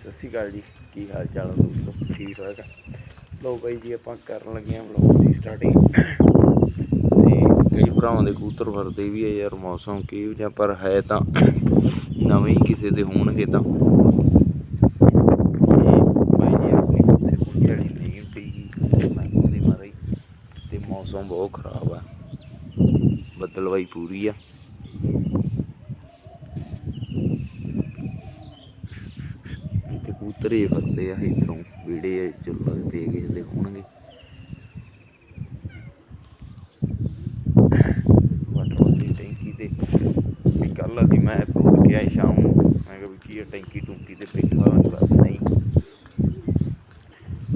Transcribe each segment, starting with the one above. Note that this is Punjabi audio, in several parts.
ਸਤਿ ਸ਼੍ਰੀ ਅਕਾਲ ਜੀ। ਕੀ ਹਾਲ ਚਾਲ ਹੈ ਦੋਸਤੋ? ਠੀਕ ਹੋਏਗਾ ਲੋ ਬਾਈ ਜੀ, ਆਪਾਂ ਕਰਨ ਲੱਗੇ ਹਾਂ ਵਲੌਗ ਦੀ ਸਟਾਰਟਿੰਗ ਤੇ ਕਈ ਭਰਾਵਾਂ ਦੇ ਕੂਤਰ ਵਰਦੇ ਵੀ ਆ ਯਾਰ, ਮੌਸਮ ਕੀ ਜਾਂ ਪਰ ਹੈ ਤਾਂ ਨਵੇਂ ਹੀ ਕਿਸੇ ਦੇ ਹੋਣਗੇ ਤਾਂ। ਤੇ ਬਾਈ ਜੀ ਮੌਸਮ ਬਹੁਤ ਖਰਾਬ ਆ। ਬੱਦਲਵਾਈ ਪੂਰੀ ਆ। ਤੇ ਫਿਰਦੇ ਆ ਇਧਰੋਂ ਵੀੜੇ ਚੁੱਲ੍ਹ ਦੇ ਕਿਸੇ ਦੇ ਹੋਣਗੇ। ਵਾਟਰ ਵਾਲੀ ਟੈਂਕੀ ਤੇ ਵੀ ਕੱਲ ਅਸੀਂ ਮੈਂ ਪੁੱਛ ਕੇ ਸ਼ਾਮ ਨੂੰ। ਮੈਂ ਕਿਹਾ ਵੀ ਕੀ ਟੈਂਕੀ ਟੁੰਕੀ ਤੇ ਬੈਠਾ ਬਸ ਨਹੀਂ।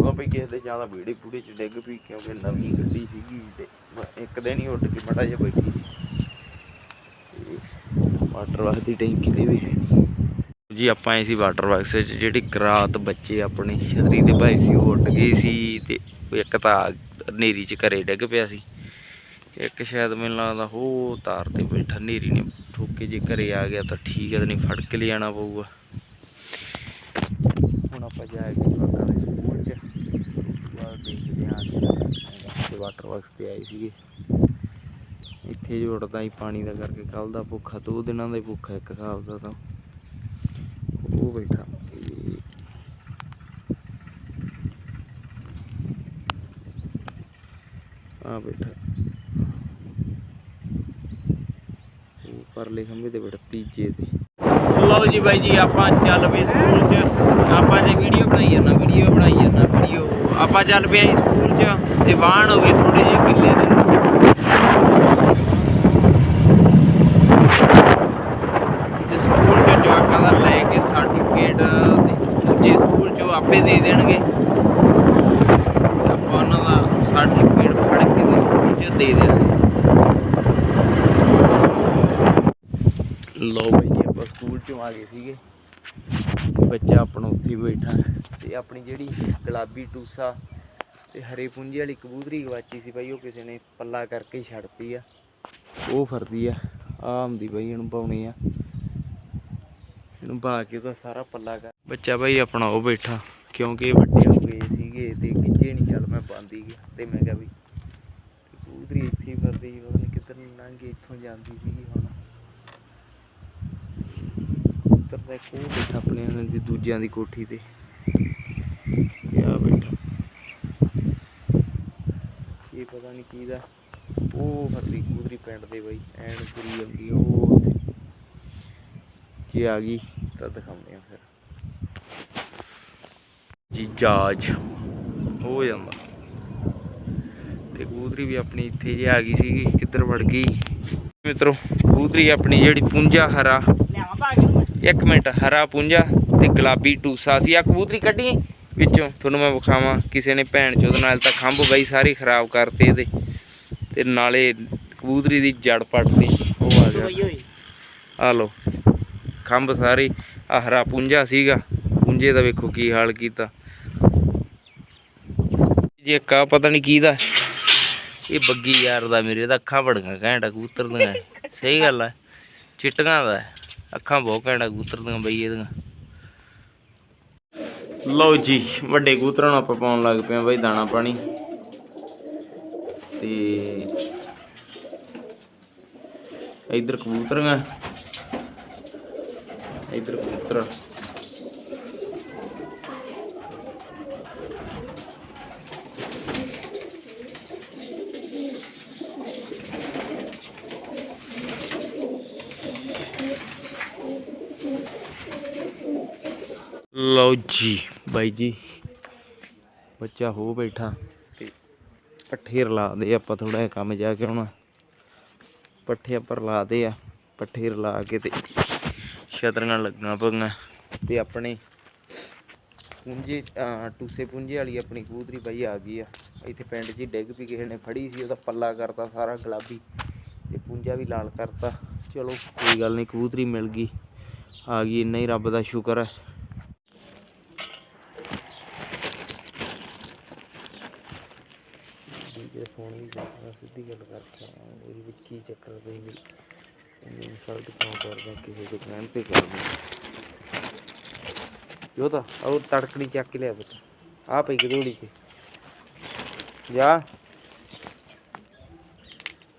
ਉਹ ਵੀ ਕਿਸੇ ਦੇ ਜ਼ਿਆਦਾ ਵੀੜੇ ਪੂੜੇ ਚ ਡਿੱਗ ਪਈ ਕਿਉਂਕਿ ਨਵੀਂ ਗੱਡੀ ਸੀਗੀ ਤੇ ਇੱਕ ਦਿਨ ਹੀ ਉੱਡ ਕੇ ਮੜਾ ਜਿਹਾ ਬੈਠੀ ਤੇ ਵਾਟਰ ਵਾਲੀ ਦੀ ਟੈਂਕੀ ਤੇ ਵੀ ਹੈ ਨਹੀਂ ਜੀ, ਆਪਾਂ ਆਏ ਸੀ ਵਾਟਰ ਵਰਕਸ ਵਿੱਚ, ਜਿਹੜੀ ਰਾਤ ਬੱਚੇ ਆਪਣੇ ਛਤਰੀ ਦੇ ਭਾਈ ਸੀ, ਉਹ ਉੱਡ ਗਏ ਸੀ ਤੇ ਇੱਕ ਤਾਂ ਹਨੇਰੀ 'ਚ ਘਰੇ ਡਿੱਗ ਪਿਆ ਸੀ। ਇੱਕ ਸ਼ਾਇਦ ਮੈਨੂੰ ਲੱਗਦਾ ਹੋ ਤਾਰ ਤੇ ਬੈਠਾ, ਹਨੇਰੀ ਨੇ ਠੋਕੇ ਜੇ ਘਰੇ ਆ ਗਿਆ ਤਾਂ ਠੀਕ ਹੈ ਤੇ ਨਹੀਂ ਫੜ ਕੇ ਲਿਆਣਾ ਪਊਗਾ। ਹੁਣ ਆਪਾਂ ਜਾ ਕੇ ਦੇ ਸਕੂਲ 'ਚ ਬਾਅਦ ਦੇਖਦੇ ਹਾਂ ਵਾਟਰ ਵਰਕਸ ਤੇ ਆਏ ਸੀਗੇ। ਇੱਥੇ ਜੋੜਦਾ ਹੀ ਪਾਣੀ ਦਾ ਕਰਕੇ ਕੱਲ ਦਾ ਭੁੱਖਾ, ਦੋ ਦਿਨਾਂ ਦਾ ਹੀ ਭੁੱਖਾ ਇੱਕ ਹਿਸਾਬ ਦਾ ਤਾਂ। ਉਹ ਬੈਠਾ ਤੇ ਆ ਬੈਠਾ। ਉਹ ਪਰਲੇ ਖੰਭੇ ਤੇ ਬੈਠਾ, ਤੀਜੇ ਤੇ। ਲਓ ਜੀ ਬਾਈ ਜੀ, ਆਪਾਂ ਚੱਲ ਪਏ ਸਕੂਲ 'ਚ। ਆਪਾਂ ਜੇ ਵੀਡੀਓ ਬਣਾਈ ਜਾਂਦਾ ਵੀਡੀਓ ਬਣਾਈ ਜਾਂਦਾ ਵੀਡੀਓ। ਆਪਾਂ ਚੱਲ ਪਏ ਸਕੂਲ 'ਚ, ਤੇ ਵਾਹਣ ਹੋ ਗਏ ਥੋੜੇ ਜਿਹੇ ਕਿੱਲੇ ਦੇ ਤੇ ਸਕੂਲ ਚੋਂ ਜਵਾਕਾਂ ਦਾ ਲੈ ਕੇ ਸਰਟੀਫਿਕੇਟ ਤੇ ਦੂਜੇ ਸਕੂਲ ਦੇ ਦੇਣਗੇ। ਆਪਾਂ ਉਹਨਾਂ ਦਾ ਸਰਟੀਫਿਕੇਟ ਫੜ ਕੇ ਤੇ ਸਕੂਲ ਚ ਦੇ ਦੇਣਗੇ। ਲੋ ਬਾਈ ਜੀ, ਆਪਾਂ ਸਕੂਲ ਚੋਂ ਆ ਗਏ ਸੀਗੇ। ਬੱਚਾ ਆਪਣਾ ਉੱਥੇ ਬੈਠਾ। ਤੇ ਆਪਣੀ ਜਿਹੜੀ ਗੁਲਾਬੀ ਟੂਸਾ ਤੇ ਹਰੇ ਪੁੰਜੇ ਵਾਲੀ ਕਬੂਤਰੀ ਗਵਾਚੀ ਸੀ ਬਾਈ, ਉਹ ਕਿਸੇ ਨੇ ਪੱਲਾ ਕਰਕੇ ਹੀ ਛੱਡਤੀ ਆ। ਉਹ ਫਰਦੀ ਆ। ਆ ਹੁੰਦੀ ਬਾਈ, ਇਹਨੂੰ ਪਾਉਣੀ ਆ। ਇਹਨੂੰ ਪਾ ਕੇ ਉਹਦਾ ਸਾਰਾ ਪੱਲਾ ਕਰ। ਬੱਚਾ ਬਾਈ ਆਪਣਾ ਉਹ ਬੈਠਾ। ਕਿਉਂਕਿ ਵੱਡੇ ਹੋ ਗਏ ਸੀਗੇ ਤੇ ਕਿੱਜੇ ਨਹੀਂ ਚੱਲ ਮੈਂ ਪਾਉਂਦੀ ਗਿਆ ਤੇ ਮੈਂ ਕਿਹਾ ਵੀ ਕਬੂਤਰੀ ਇੱਥੇ ਹੀ ਫਿਰਦੀ ਸੀ, ਪਤਾ ਨਹੀਂ ਕਿੱਧਰ ਨੂੰ ਇੱਥੋਂ ਜਾਂਦੀ ਸੀਗੀ ਹੁਣ। ਕਬੂਤਰ ਦਾ ਇੱਕ ਬੈਠਾ ਆਪਣੇ ਉਹਨਾਂ ਦੀ ਦੂਜਿਆਂ ਦੀ ਕੋਠੀ ਤੇ। ਆ ਬੈਠਾ। ਇਹ ਪਤਾ ਨਹੀਂ ਕੀ ਦਾ ਉਹ ਫਰਦੀ ਕਬੂਤਰੀ ਪਿੰਡ ਦੇ ਬਾਈ, ਐਨ ਤੁਰੀ ਆਉਂਦੀ ਉਹ ਜੇ ਆ ਗਈ ਤਾਂ ਦਿਖਾਉਂਦੇ ਆ ਫਿਰ। ਜੀ, ਜਾਜ। ਹੋ ਜਾਂਦਾ। ਤੇ ਕਬੂਤਰੀ ਵੀ ਆਪਣੀ ਇੱਥੇ ਜੇ ਆ ਗਈ ਸੀਗੀ, ਕਿੱਧਰ ਵੜ ਗਈ? ਮਿੱਤਰੋ, ਕਬੂਤਰੀ ਆਪਣੀ ਜਿਹੜੀ ਪੁੰਜਾ ਹਰਾ। ਇੱਕ ਮਿੰਟ, ਹਰਾ ਪੁੰਜਾ ਤੇ ਗੁਲਾਬੀ ਟੂਸਾ ਸੀ। ਆ ਕਬੂਤਰੀ ਕੱਢੀ ਵਿੱਚੋਂ। ਤੁਹਾਨੂੰ ਮੈਂ ਵਿਖਾਵਾਂ, ਕਿਸੇ ਨੇ ਭੈਣ ਚੋਦ ਨਾਲ ਤਾਂ ਖੰਭ ਬਾਈ ਸਾਰੇ ਖਰਾਬ ਕਰਤੇ ਇਹਦੇ। ਤੇ ਨਾਲੇ ਕਬੂਤਰੀ ਦੀ ਜੜ ਪੱਟਦੀ ਉਹ ਆ ਗਿਆ। ਆ ਲੋ ਖੰਭ ਸਾਰੇ। ਆ ਹਰਾ ਪੁੰਜਾ ਸੀਗਾ। ਪੁੰਜੇ ਦਾ ਵੇਖੋ ਕੀ ਹਾਲ ਕੀਤਾ। ਜੇ ਕਾ ਪਤਾ ਨਹੀਂ ਕੀ ਦਾ ਇਹ ਬੱਗੀ ਯਾਰ ਦਾ ਮੇਰੇ ਤਾਂ ਅੱਖਾਂ ਬੜੀਆਂ ਘੈਂਟਾ ਕਬੂਤਰ ਦੀਆਂ ਸਹੀ ਗੱਲ ਆ, ਚਿੱਟੀਆਂ ਦਾ, ਅੱਖਾਂ ਬਹੁਤ ਘੈਂਟਾ ਕਬੂਤਰ ਦੀਆਂ ਬਈ ਇਹਦੀਆਂ। ਲਓ ਜੀ, ਵੱਡੇ ਕਬੂਤਰਾਂ ਨੂੰ ਆਪਾਂ ਪਾਉਣ ਲੱਗ ਪਏ ਆ ਬਈ ਦਾਣਾ ਪਾਣੀ। ਤੇ ਇਧਰ ਕਬੂਤਰੀਆਂ ਇਧਰ ਕਬੂਤਰ ਲਓ ਜੀ ਬਾਈ ਜੀ, ਬੱਚਾ ਹੋ ਬੈਠਾ। ਤੇ ਪੱਠੇ ਰਲਾ ਦੇ ਆਪਾਂ ਥੋੜਾ ਜਿਹਾ ਕੰਮ ਜਾ ਕੇ ਆਉਣਾ ਪੱਠੇ ਆਪਾਂ ਰਲਾ ਦੇ ਆ ਪੱਠੇ ਰਲਾ ਕੇ ਤੇ ਛਤਰੀਆਂ ਲੱਗਣਾ ਪਈਆਂ। ਤੇ ਆਪਣੇ ਪੁੰਜੇ, ਅਹ ਟੂਸੇ ਪੁੰਜੇ ਵਾਲੀ ਆਪਣੀ ਕਬੂਤਰੀ ਬਾਈ ਆ ਗਈ ਆ। ਇੱਥੇ ਪਿੰਡ 'ਚ ਹੀ ਡਿੱਗ ਵੀ ਕਿਸੇ ਨੇ ਫੜੀ ਸੀ, ਉਹਦਾ ਪੱਲਾ ਕਰਤਾ ਸਾਰਾ ਗੁਲਾਬੀ ਤੇ ਪੁੰਜਾ ਵੀ ਲਾਲ ਕਰਤਾ। ਚਲੋ ਕੋਈ ਗੱਲ ਨਹੀਂ, ਕਬੂਤਰੀ ਮਿਲ ਗਈ। ਆ ਗਈ, ਇੰਨਾ ਹੀ ਰੱਬ ਦਾ ਸ਼ੁਕਰ ਹੈ ਜੇ ਵੀ ਕਰਦਾ ਸਿੱਧੀ ਗੱਲ ਕਰਕੇ ਆਇਆ ਵਿੱਚ ਕੀ ਚੱਕਰ ਪਈ ਵੀ ਇਨਸਲਟ ਕਿਉਂ ਕਰਦਾ ਕਿਸੇ ਦੇ ਕਹਿਣ ਤੇ ਕਰਦਾ ਜੋ ਤਾਂ ਉਹ ਤੜਕਣੀ ਚੱਕ ਕੇ ਲਿਆ ਪੁੱਤ ਆ ਪਈ ਗਦੋੜੀ ਤੇ। ਜਾ।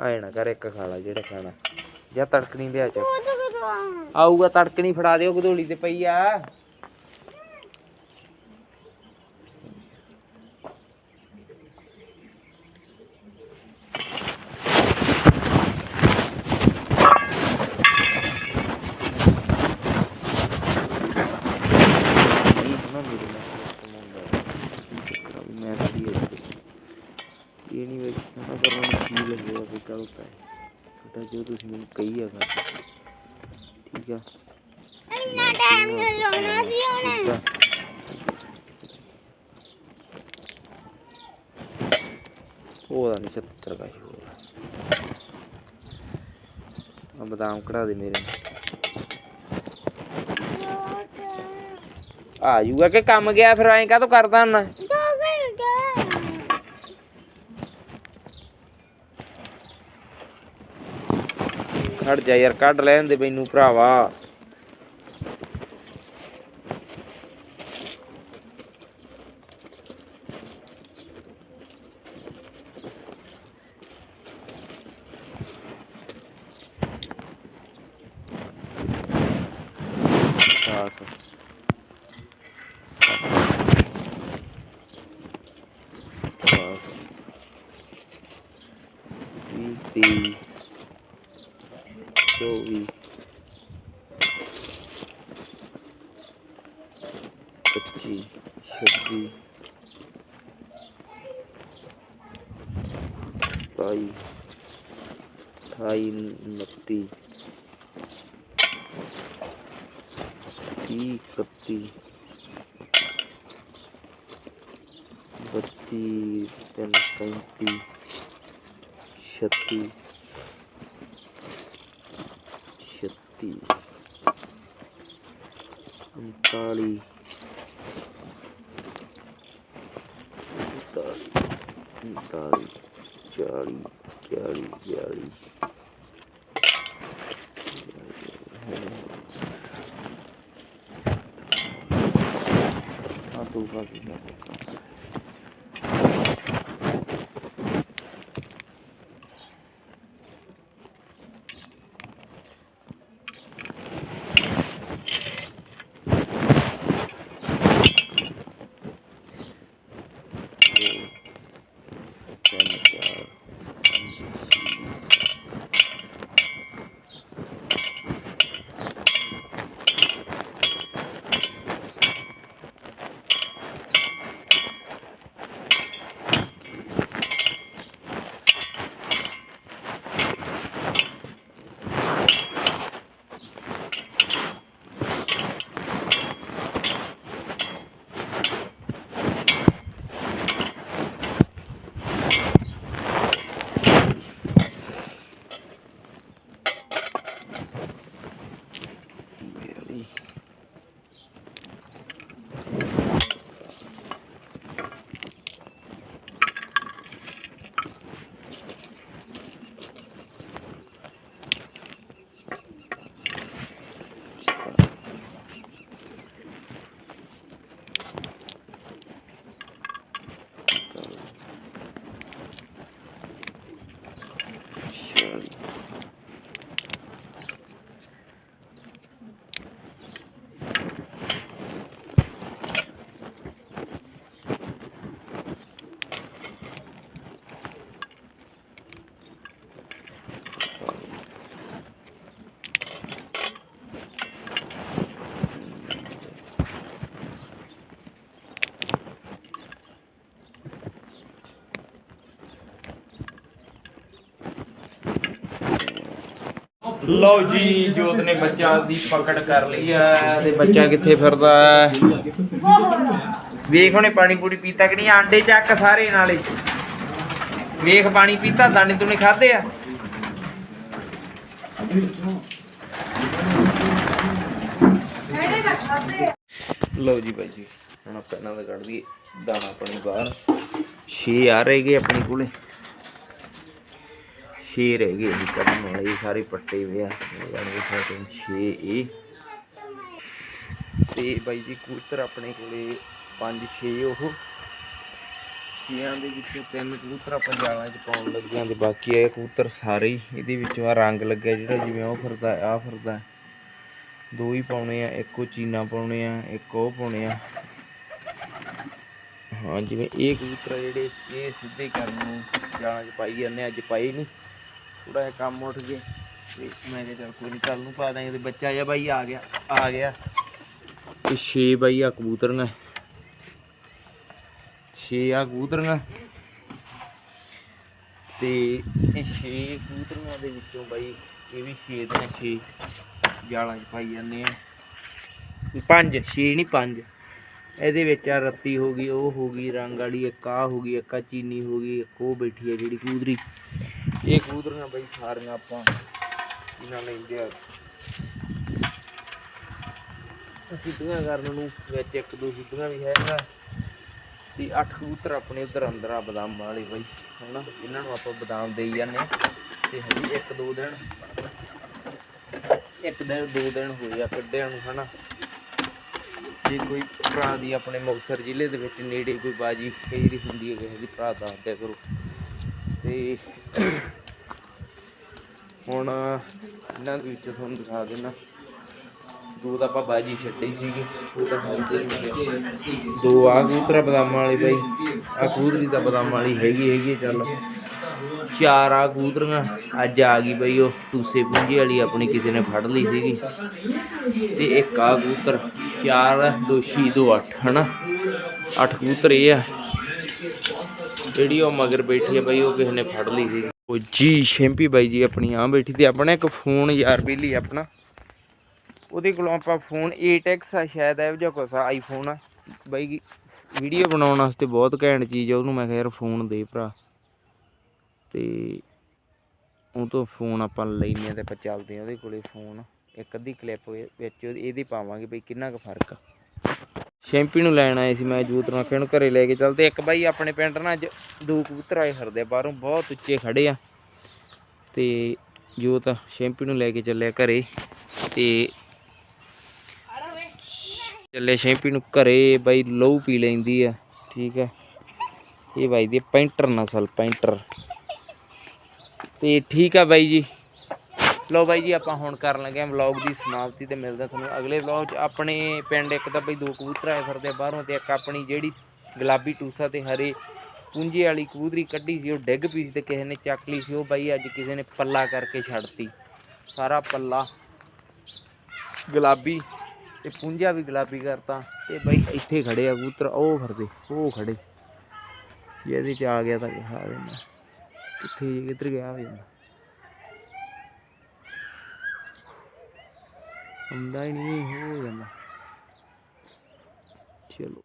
ਆਏ ਨਾ ਕਰ ਇੱਕ ਖਾ ਲਾ ਜਿਹੜਾ ਖਾਣਾ। ਜਾਂ ਤੜਕਣੀ ਲਿਆ ਚੱਕ। ਆਊਗਾ ਤੜਕਣੀ ਫੜਾ ਦਿਓ ਗਦੋੜੀ ਤੇ ਪਈ ਆ ਨਾ ਮੇਰੇ ਨਾਲ ਕਮਾਉਂਦਾ ਚੱਕਰ ਆ ਵੀ ਮੈਂ ਤਾਂ ਵੀ ਇਹ ਨਹੀਂ ਵੇਖ ਨਾ ਪਰ ਮੈਨੂੰ ਕੀ ਲੱਗੇਗਾ ਵੀ ਗਲਤ ਹੈ ਤੁਹਾਡਾ ਜੋ ਤੁਸੀਂ ਮੈਨੂੰ ਕਹੀ ਆ ਕਰ ਠੀਕ ਆ। ਇੰਨਾ ਟਾਈਮ ਲਾਉਣਾ ਸੀ ਆ। ਉਹਦਾ ਨਹੀਂ 70 ਦਾ ਹੀ ਹੋਗਾ ਆ। ਬਦਾਮ ਕਢਾ ਦੇ ਮੇਰੇ। ਆ ਜੂਗਾ ਕਿ ਕੰਮ ਗਿਆ ਫਿਰ ਐਂ ਕਾਹਤੋਂ ਕਰਦਾ ਹੁੰਦਾ ਦੋ ਘੰਟੇ ਖੜ ਜਾ ਯਾਰ ਕੱਢ ਲੈਣ ਦੇ ਮੈਨੂੰ ਭਰਾਵਾ। ਬਸ। ਬਸ ਵੀਹ ਚੌਵੀ ਪੱਚੀ ਛੱਬੀ ਸਤਾਈ ਅਠਾਈ ਉਨੱਤੀ ਤੀਹ ਇਕੱਤੀ ਬੱਤੀ ਤਿੰਨ ਪੈਂਤੀ ਛੱਤੀ ਛੱਤੀ ਉਨਤਾਲੀ ਉਨਤਾਲੀ ਉਨਤਾਲੀ ਚਾਲੀ ਚਾਲੀ ਚਾਲੀ ਆ ਤੂੰ ਕਾ ਲਓ ਜੀ, ਜੋਤ ਨੇ ਬੱਚਾ ਦੀ ਪਕੜ ਕਰ ਲਈ ਹੈ ਤੇ ਬੱਚਾ ਕਿੱਥੇ ਫਿਰਦਾ ਹੈ? ਵੇਖ ਉਹਨੇ ਪਾਣੀ ਪੂਰੀ ਪੀਤਾ ਕਿ ਨਹੀਂ? ਆਂਡੇ ਚੱਕ ਸਾਰੇ ਨਾਲੇ। ਵੇਖ ਪਾਣੀ ਪੀਤਾ, ਦਾਣੇ ਤੂੰ ਖਾਦੇ ਆ। ਲਓ ਜੀ ਬਾਈ ਜੀ, ਹੁਣ ਆਪਾਂ ਇਹਨਾਂ ਦਾ ਕੱਢ ਦਈਏ ਦਾਣਾ ਪਾਣੀ ਬਾਹਰ। ਛੇ ਆ ਰਹੇ ਗਏ ਆਪਣੇ ਕੋਲੇ। ਛੇ ਰਹਿ ਗਏ ਜੀ ਕੱਢਣ ਵਾਲੇ ਇਹ ਸਾਰੇ ਪੱਟੇ ਹੋਏ ਆ। ਯਾਨੀ ਕਿ ਸਾਡੇ ਇਹ ਤੇ ਬਾਈ ਜੀ, ਕਬੂਤਰ ਆਪਣੇ ਕੋਲੇ 5-6 ਉਹ। ਛੇਆਂ ਦੇ ਵਿੱਚੋਂ ਤਿੰਨ ਕਬੂਤਰ ਆਪਾਂ 'ਚ ਪਾਉਣ ਲੱਗਿਆਂ ਤੇ ਬਾਕੀ ਇਹ ਕਬੂਤਰ ਸਾਰੇ ਹੀ ਇਹਦੇ ਵਿੱਚੋਂ ਆ ਰੰਗ ਲੱਗਿਆ ਜਿਹੜਾ ਜਿਵੇਂ ਉਹ ਫਿਰਦਾ ਆ ਫਿਰਦਾ। ਦੋ ਹੀ ਪਾਉਣੇ ਆ, ਇੱਕ ਉਹ ਚੀਨਾ ਪਾਉਣੇ ਆ, ਇੱਕ ਉਹ ਪਾਉਣੇ ਆ। ਹਾਂ, ਜਿਵੇਂ ਇਹ ਕਬੂਤਰ ਜਿਹੜੇ ਇਹ ਸਿੱਧੇ ਕਰਨ ਨੂੰ ਜਾਲਾਂ 'ਚ ਪਾਈ ਜਾਂਦੇ ਅੱਜ ਪਾਈ ਨਹੀਂ। ਥੋੜਾ ਜਿਹਾ ਕੰਮ ਉੱਠ ਗਏ ਤੇ ਮੈਂ ਕਿਹਾ ਚੱਲ ਕੋਈ ਨਹੀਂ ਕੱਲ ਨੂੰ ਪਾ ਦਾਂਗੇ ਤੇ ਬੱਚਾ ਜਿਹਾ ਬਾਈ ਆ ਗਿਆ ਆ ਗਿਆ। ਤੇ ਛੇ ਬਾਈ ਆ ਕਬੂਤਰੀਆਂ 6 ਆ ਕਬੂਤਰੀਆਂ ਤੇ ਇਹ 6 ਕਬੂਤਰੀਆਂ ਦੇ ਵਿੱਚੋਂ ਬਾਈ, ਇਹ ਵੀ ਛੇ ਦੀਆਂ ਛੇ ਜਾਲਾਂ 'ਚ ਪਾਈ ਜਾਂਦੇ ਆ। ਪੰਜ, ਛੇ ਨਹੀਂ ਪੰਜ। ਇਹਦੇ ਵਿੱਚ ਆ ਰੱਤੀ ਹੋ ਗਈ, ਉਹ ਹੋ ਗਈ, ਰੰਗ ਵਾਲੀ, ਇੱਕ ਆ ਹੋ ਗਈ, ਇੱਕ ਆ ਚੀਨੀ ਹੋ ਗਈ, ਇੱਕ ਉਹ ਬੈਠੀ ਆ ਜਿਹੜੀ ਕਬੂਤਰੀ। ਇਹ ਕਬੂਤਰੀਆਂ ਬਾਈ ਸਾਰੀਆਂ ਆਪਾਂ ਇਹਨਾਂ ਲੈਂਦੇ ਆ ਸਿੱਧੀਆਂ ਕਰਨ ਨੂੰ ਵਿੱਚ ਇੱਕ ਦੋ ਸਿੱਧੀਆਂ ਵੀ ਹੈਗਾ ਤੇ ਅੱਠ ਕਬੂਤਰ ਆਪਣੇ ਉਧਰ ਅੰਦਰ ਆ ਬਦਾਮ ਵਾਲੇ ਬਾਈ ਹਨਾ? ਇਹਨਾਂ ਨੂੰ ਆਪਾਂ ਬਦਾਮ ਦੇਈ ਜਾਂਦੇ ਤੇ ਹਜੇ ਇੱਕ ਦੋ ਦਿਨ ਇੱਕ ਦਿਨ ਦੋ ਦਿਨ ਹੋਏ ਆ ਕੱਢਿਆਂ ਨੂੰ ਹਨਾ? ਜੇ ਕੋਈ ਭਰਾ ਦੀ ਆਪਣੇ ਮੁਕਤਸਰ ਜ਼ਿਲ੍ਹੇ ਦੇ ਵਿੱਚ ਨੇੜੇ ਕੋਈ ਬਾਜੀ ਵਾਰੀ ਹੁੰਦੀ ਹੈ ਕਿਸੇ ਦੀ ਭਰਾ ਦੱਸ ਦਿਆ ਕਰੋ। ਤੇ ਹੁਣ ਇਹਨਾਂ ਦੇ ਵਿੱਚ ਤੁਹਾਨੂੰ ਦਿਖਾ ਦਿੰਦਾ। ਦੋ ਤਾਂ ਆਪਾਂ ਬਾਜੀ ਛੱਡੀ ਸੀਗੀ। ਉਹ ਤਾਂ ਹਲਦੇ ਦੋ ਆ ਕਬੂਤਰ ਬਦਾਮਾਂ ਵਾਲੀ ਬਾਈ। ਆ ਕੂਤਰੀ ਤਾਂ ਬਦਾਮਾਂ ਵਾਲੀ ਹੈਗੀ ਹੈਗੀ ਚੱਲ। ਚਾਰ ਆ ਕਬੂਤਰੀਆਂ। ਅੱਜ ਆ ਗਈ ਬਈ ਉਹ ਟੂਸੇ ਪੁੰਜੀ ਵਾਲੀ, ਆਪਣੀ ਕਿਸੇ ਨੇ ਫੜ ਲਈ ਸੀਗੀ। ਤੇ ਇੱਕ ਆ ਕੂਤਰ ਚਾਰ ਦੋ ਛੇ ਦੋ ਅੱਠ, ਹਨਾ? ਅੱਠ ਕਬੂਤਰ ਇਹ ਆ। ਜਿਹੜੀ ਉਹ ਮਗਰ ਬੈਠੀ ਆ ਬਈ, ਉਹ ਕਿਸੇ ਨੇ ਫੜ ਲਈ ਸੀਗੀ। ਉਹ ਜੀ ਸ਼ੈਂਪੀ ਬਾਈ ਜੀ ਆਪਣੀ ਆ ਬੈਠੀ ਤੇ ਆਪਣਾ ਇੱਕ ਫੋਨ ਯਾਰ ਬੇਲੀ ਆਪਣਾ। ਉਹਦੇ ਕੋਲੋਂ ਆਪਾਂ ਫੋਨ 8x ਆ, ਸ਼ਾਇਦ ਇਹੋ ਜਿਹਾ ਕੁਛ ਆ ਆਈਫੋਨ ਆ। ਬਾਈ ਵੀਡੀਓ ਬਣਾਉਣ ਵਾਸਤੇ ਬਹੁਤ ਘੈਂਟ ਚੀਜ਼ ਆ, ਉਹਨੂੰ ਮੈਂ ਕਿਹਾ ਯਾਰ ਫੋਨ ਦੇ ਭਰਾ। ਤੇ ਉਹ ਤੋਂ ਫੋਨ ਆਪਾਂ ਲੈਨੇ ਆ ਤੇ ਆਪਾਂ ਚੱਲਦੇ ਆ ਉਹਦੇ ਕੋਲੇ ਫੋਨ। ਇੱਕ ਅੱਧੀ ਕਲਿੱਪ ਵਿੱਚ ਉਹਦੀ- ਇਹਦੀ ਪਾਵਾਂਗੇ ਬਈ ਕਿੰਨਾ ਕੁ ਫ਼ਰਕ ਆ। ਸ਼ੈਂਪੀ ਨੂੰ ਲੈਣ ਆਏ ਸੀ ਮੈਂ ਜੂਤ ਰੱਖੇ ਨੂੰ ਘਰੇ ਲੈ ਕੇ ਚੱਲਦੇ ਇੱਕ ਬਾਈ ਆਪਣੇ ਪਿੰਡ ਨਾਲ ਅੱਜ ਦੋ ਕਬੂਤਰ ਆਏ ਫਿਰਦੇ ਆ, ਬਾਹਰੋਂ ਬਹੁਤ ਉੱਚੇ ਖੜੇ ਆ। ਤੇ ਜੋਤ ਸ਼ੈਂਪੀ ਨੂੰ ਲੈ ਕੇ ਚੱਲਿਆ ਘਰੇ ਤੇ ਚੱਲੇ ਸ਼ੈਂਪੀ ਨੂੰ ਘਰੇ, ਬਾਈ ਲਹੂ ਪੀ ਲੈਂਦੀ ਆ, ਠੀਕ ਆ। ਇਹ ਬਾਈ ਦੀ ਪੈਂਟਰ ਨਸਲ, ਪੈਂਟਰ। ਤੇ ਠੀਕ ਆ ਬਾਈ ਜੀ। ਲੋ ਬਾਈ ਜੀ, ਆਪਾਂ ਹੁਣ ਕਰਨ ਲੱਗੇ ਆ ਵਲੌਗ ਦੀ ਸਮਾਪਤੀ ਤੇ ਮਿਲਦਾ ਤੁਹਾਨੂੰ ਅਗਲੇ ਵਲੌਗ 'ਚ। ਆਪਣੇ ਪਿੰਡ ਇੱਕ ਤਾਂ ਬਈ ਦੋ ਕਬੂਤਰ ਆਏ ਫਿਰਦੇ ਬਾਹਰੋਂ ਤੇ ਇੱਕ ਆਪਣੀ ਜਿਹੜੀ ਗੁਲਾਬੀ ਟੂਸਾ ਤੇ ਹਰੇ ਪੁੰਜੇ ਵਾਲੀ ਕਬੂਤਰੀ ਕੱਢੀ ਸੀ, ਉਹ ਡਿੱਗ ਪਈ ਸੀ ਤੇ ਕਿਸੇ ਨੇ ਚੱਕ ਲਈ ਸੀ, ਉਹ ਬਾਈ ਅੱਜ ਕਿਸੇ ਨੇ ਪੱਲਾ ਕਰਕੇ ਛੱਡਤੀ। ਸਾਰਾ ਪੱਲਾ ਗੁਲਾਬੀ ਤੇ ਪੁੰਜਾ ਵੀ ਗੁਲਾਬੀ ਕਰਤਾ ਤੇ ਬਾਈ ਇੱਥੇ ਖੜੇ ਆ ਕਬੂਤਰ, ਉਹ ਫਿਰਦੇ, ਉਹ ਖੜੇ। ਜੇ ਇਹਦੇ ਚ ਆ ਗਿਆ ਤਾਂ ਖਾ ਦੇਣਾ ਕਿੱਥੇ ਜੇ, ਕਿੱਧਰ ਗਿਆ ਹੋ ਜਾਂਦਾ? ਹੁੰਦਾ ਹੀ ਨਹੀਂ ਹੋ ਜਾਂਦਾ ਚਲੋ